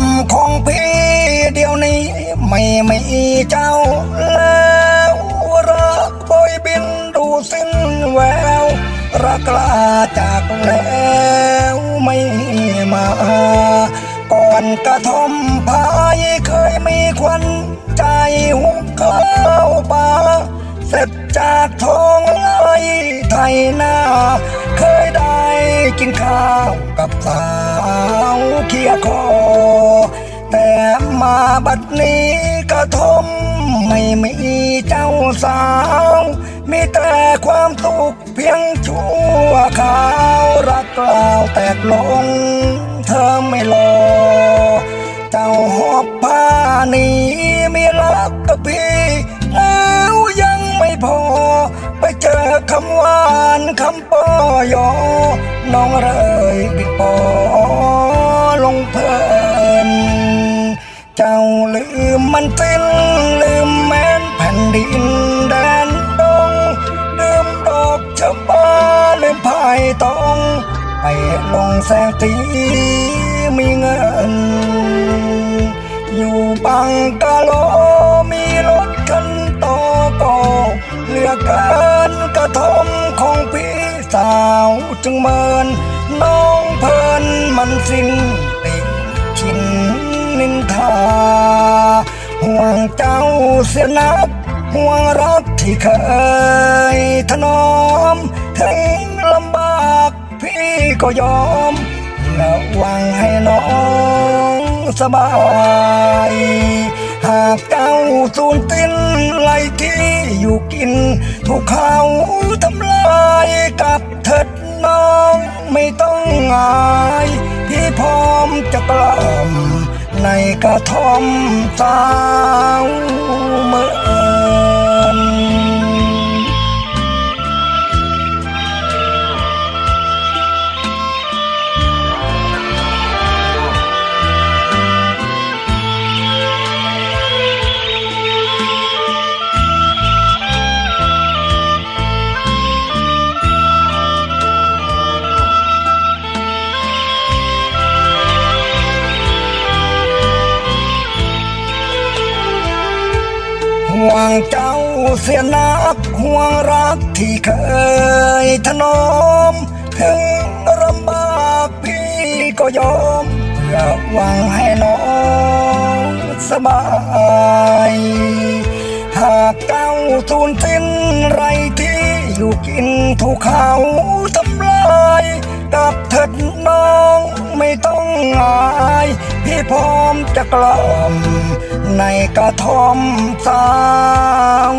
มของพี่เดี๋ยวนี้ ไม่ไมีเจ้าแล้วรักบอยบินดูสิ้นแววรักลาจากแล้วไม่มาก่อนกระทอมพายเคยมีควันใจหุกข้าปลาเสร็จจากท้องไร่ไทยนา เคยได้กินข้าว กับสาวเคียคอ แต่มาบัดนี้กระทมไม่มีเจ้าสาว มีแต่ความทุกข์เพียงชั่วคราวรักกล่าวแตกลง เธอไม่รอ เจ้าหอบผ้านี้มีรักกับพี่แล้วยังไม่พอ ไปเจอคำหวานคำปอยอน้องเร ยบิดปอลงเพลินเจ้าลืมมันสิ้นลืมแม้นแผ่นดินแดนดงลืมดอกชะบาลืมพายตองไปลงแสงตีมีเงิน อยู่บังกะโลมีรถคันโตโกเหลือเกินกระทมของพี่สาวจึงเมิน น้องเพลินมันสิ้นติชินนินทา ห่วงเจ้าเสียนักห่วงรักที่เคยถนอมถึงลำบากพี่ก็ยอมระวังให้น้องสบาย หากเจ้าสูญสิ้นไรที่อยู่กินถูกเขาทำลายกับเถิดน้องไม่ต้อง งายพี่พร้อมจะกล่อมในกระท่อมสาว ห่วงเจ้าเสียนักห่วงรักที่เคยถนอม ถึงลำบากพี่ก็ยอมเพื่อหวังให้น้องสบาย หากเจ้าสูญสิ้นไรที่อยู่กินถูกเขาทำลาย กับเถิดน้อง งายพี่พร้อมจะกล่อมในกระท่อมสาว